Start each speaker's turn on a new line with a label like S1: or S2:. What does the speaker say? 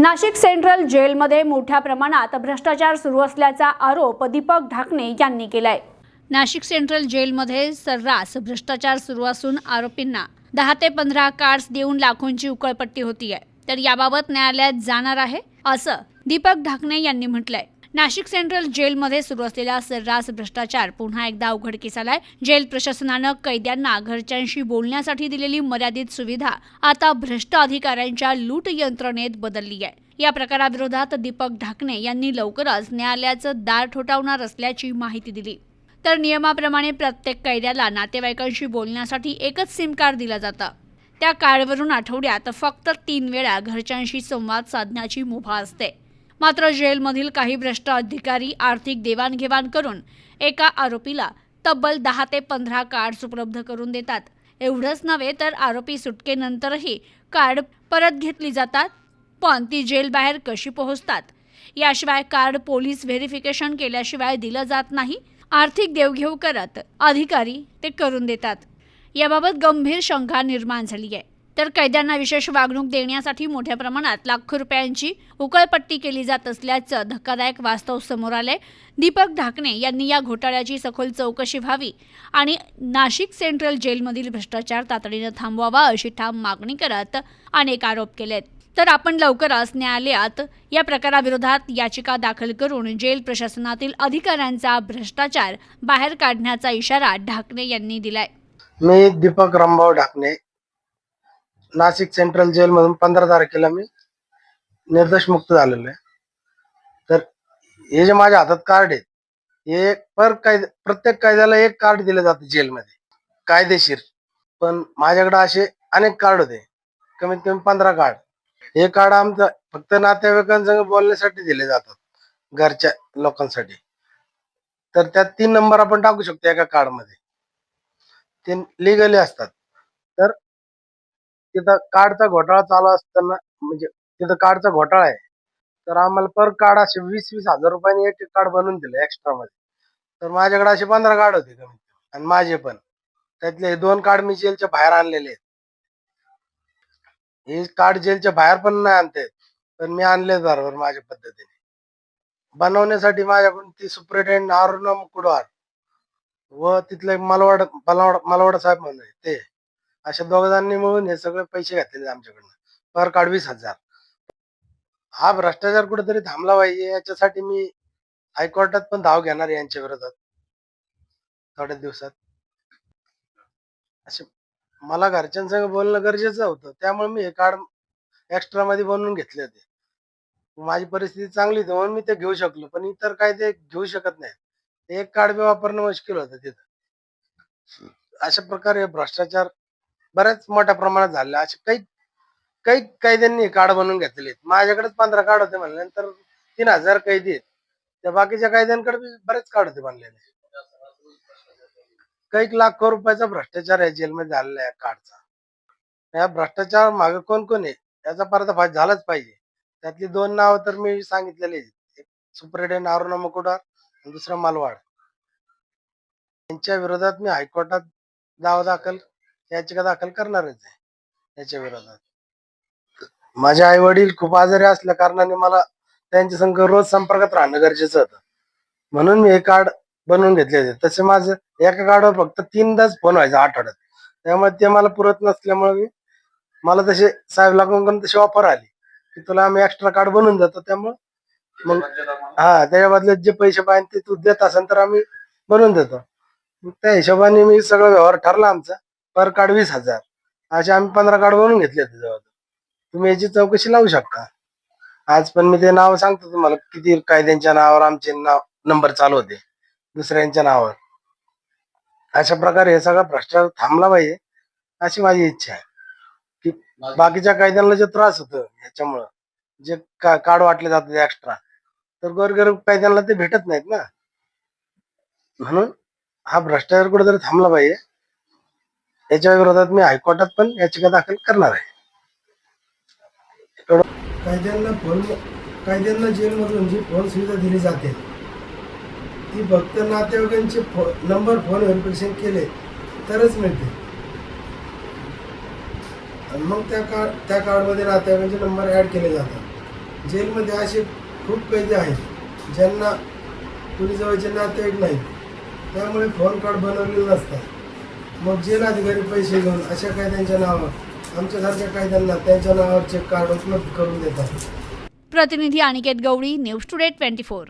S1: Nashik central जेलमध्ये मोठ्या प्रमाणात भ्रष्टाचार सुरू असल्याचा आरोप दीपक ढाकणे यांनी केलाय. नाशिक सेंट्रल जेलमध्ये सर्रास भ्रष्टाचार सुरू असून आरोपींना दहा ते पंधरा कार्स देऊन लाखोंची उकळपट्टी होती आहे तर याबाबत न्यायालयात जाणार आहे असं दीपक ढाकणे यांनी म्हटलंय. नाशिक सेंट्रल जेलमध्ये सुरू असलेला सर्रास भ्रष्टाचार पुन्हा एकदा उघडकीस आलाय जेल प्रशासनानं कैद्यांना घरच्यांशी बोलण्यासाठी दिलेली मर्यादित सुविधा आता भ्रष्ट अधिकाऱ्यांच्या लूट यंत्रणेत बदलली आहे. या प्रकाराविरोधात दीपक ढाकणे यांनी लवकरच न्यायालयाचं दार ठोठावणार असल्याची माहिती दिली. तर नियमाप्रमाणे प्रत्येक कैद्याला नातेवाईकांशी बोलण्यासाठी एकच सिम कार्ड दिलं जातं. त्या कार्डवरून आठवड्यात फक्त तीन वेळा घरच्यांशी संवाद साधण्याची मुभा असते. मात्र जेलमधील काही भ्रष्ट अधिकारी आर्थिक देवाणघेवाण करून एका आरोपीला तब्बल दहा ते पंधरा कार्ड्स उपलब्ध करून देतात. एवढंच नव्हे तर आरोपी सुटकेनंतरही कार्ड परत घेतली जातात पण ती जेलबाहेर कशी पोहोचतात? याशिवाय कार्ड पोलीस व्हेरिफिकेशन केल्याशिवाय दिलं जात नाही आर्थिक देवघेव करत अधिकारी ते करून देतात. याबाबत गंभीर शंका निर्माण झाली आहे. तर कैद्यांना विशेष वागणूक देण्यासाठी मोठ्या प्रमाणात लाखो रुपयांची उकळपट्टी केली जात असल्याचं धक्कादायक वास्तव समोर आलंय. दीपक ढाकणे यांनी या घोटाळ्याची सखोल चौकशी व्हावी आणि नाशिक सेंट्रल जेलमधील भ्रष्टाचार तातडीनं थांबवावा अशी ठाम मागणी करत अनेक आरोप केलेत. तर आपण लवकरच न्यायालयात या प्रकाराविरोधात याचिका दाखल करून जेल प्रशासनातील अधिकाऱ्यांचा भ्रष्टाचार बाहेर काढण्याचा इशारा ढाकणे यांनी दिलाय.
S2: मी दीपक रामभाऊ ढाकणे नाशिक सेंट्रल जेल मधून पंधरा तारखेला मी निर्दोष मुक्त झालेलो आहे. तर हे जे माझ्या हातात कार्ड आहेत हे पर कायदे प्रत्येक कायद्याला एक कार्ड दिलं जातं जेलमध्ये कायदेशीर. पण माझ्याकडे असे अनेक कार्ड होते कमीत कमी पंधरा कार्ड हे कार्ड आमचं फक्त नातेवाईकांसंग बोलण्यासाठी दिले जातात घरच्या लोकांसाठी. तर त्यात तीन नंबर आपण टाकू शकतो एका कार्डमध्ये ते लिगली असतात. तर तिथं कार्डचा घोटाळा चालू असताना म्हणजे तिथं कार्डचा घोटाळा आहे. तर आम्हाला पर कार्ड असे वीस वीस हजार रुपयाने एक कार्ड बनवून दिलं एक्स्ट्रा मध्ये. तर माझ्याकडे असे पंधरा कार्ड होते कमी. आणि माझे पण. त्यातले हे दोन कार्ड मी जेलच्या बाहेर आणलेले आहेत. हे कार्ड जेलच्या बाहेर पण नाही आणते पण मी आणले बरोबर माझ्या पद्धतीने. बनवण्यासाठी माझ्याकडून ती सुप्रिटेंडेंट अरुणम कुडवार व तिथले मलवाड मलवाड मलवाड साहेब म्हणून ते. अशा दोघांनी मिळून हे सगळे पैसे घातलेले आमच्याकडनं. पर कार्ड वीस हजार. हा भ्रष्टाचार कुठेतरी थांबला पाहिजे याच्यासाठी मी हायकोर्टात पण धाव घेणार यांच्या विरोधात. थोड्या दिवसात. असे मला घरच्यांसंग बोलणं गरजेचं होतं. त्यामुळे मी हे कार्ड एक्स्ट्रा मध्ये बनवून घेतले होते. माझी परिस्थिती चांगली होती म्हणून मी ते घेऊ शकलो. पण इतर काय ते घेऊ शकत नाही एक कार्ड बी वापरणं मुश्किल होतं तिथं. अशा प्रकारे भ्रष्टाचार बऱ्याच मोठ्या प्रमाणात झाले. असे काही काही कैद्यांनी कार्ड बनवून घेतलेले आहेत. माझ्याकडेच पंधरा कार्ड होते म्हणल्यानंतर तीन हजार कैदी आहेत त्या बाकीच्या कैद्यांकडे बरेच कार्ड होते बनलेले काही लाखो रुपयाचा भ्रष्टाचार आहे जेलमध्ये झालेला आहे कार्डचा. या भ्रष्टाचार मागे कोण कोण आहे? याचा पर्दाफाश झालाच पाहिजे. त्यातली दोन नाव तर मी सांगितलेली एक सुप्रिटेंडेंट अरुणा मुकुटार आणि दुसरा मालवाड. यांच्या विरोधात मी हायकोर्टात दावा दाखल याचिका दाखल करणारच आहे. याच्या विरोधात. माझे आई वडील खूप आजारी असल्या कारणाने मला त्यांच्या संग रोज संपर्कात राहणं गरजेचं होतं. म्हणून मी हे कार्ड बनवून घेतले होते. तसे माझं एका कार्डवर फक्त तीनदाच फोन व्हायचा आठवड्यात. त्यामुळे ते मला पुरत नसल्यामुळे मी मला तसे साहेब लागून तशी ऑफर आली. की तुला आम्ही एक्स्ट्रा कार्ड बनवून देतो. त्यामुळे मग हा त्याच्या बदल्यात जे पैसे पाहिजे ते तू देत असेल तर आम्ही बनवून देतो. त्या हिशोबाने मी सगळं व्यवहार ठरला आमचा. पर कार्ड वीस हजार. असे आम्ही पंधरा कार्ड बनवून घेतले होते जवळ तुम्ही याची चौकशी लावू शकता. आज पण मी ते नाव सांगतो तुम्हाला किती कायद्यांच्या नावावर आमचे नाव नंबर चालू होते दुसऱ्यांच्या नावावर. अशा प्रकारे हे सगळा भ्रष्टाचार थांबला पाहिजे अशी माझी इच्छा आहे. की बाकीच्या कायद्यांना जे त्रास होतो ह्याच्यामुळं जे का- कार्ड वाटले जातात एक्स्ट्रा तर गोरगरीब कायद्यांना ते भेटत नाहीत ना. म्हणून हा भ्रष्टाचार कुठेतरी थांबला पाहिजे. याच्या विरोधात मी हायकोर्टात पण याचिका दाखल करणार आहे. कायद्यांना फोन कायद्यांना जेलमधून जी फोन सुविधा दिली जाते ती फक्त नातेवाईकांचे फो नंबर फोन व्हेरिफिकेशन केले तरच मिळते. आणि मग त्या कार्ड त्या कार्डमध्ये नातेवाईकांचे नंबर ॲड केले जातात. जेलमध्ये असे खूप कैदी आहेत ज्यांना कुणी जवळचे नातेवाईक नाहीत. त्यामुळे फोन कार्ड बनवलेले नसतात. मग जेल अधिकारी पैसे घेऊन अशा कायद्यांच्या नावावर आमच्यासारख्या कायद्यांना त्यांच्या नावावर चेक कार्ड उपलब्ध करून देतात.
S1: प्रतिनिधी Aniket Gawali news today twenty four.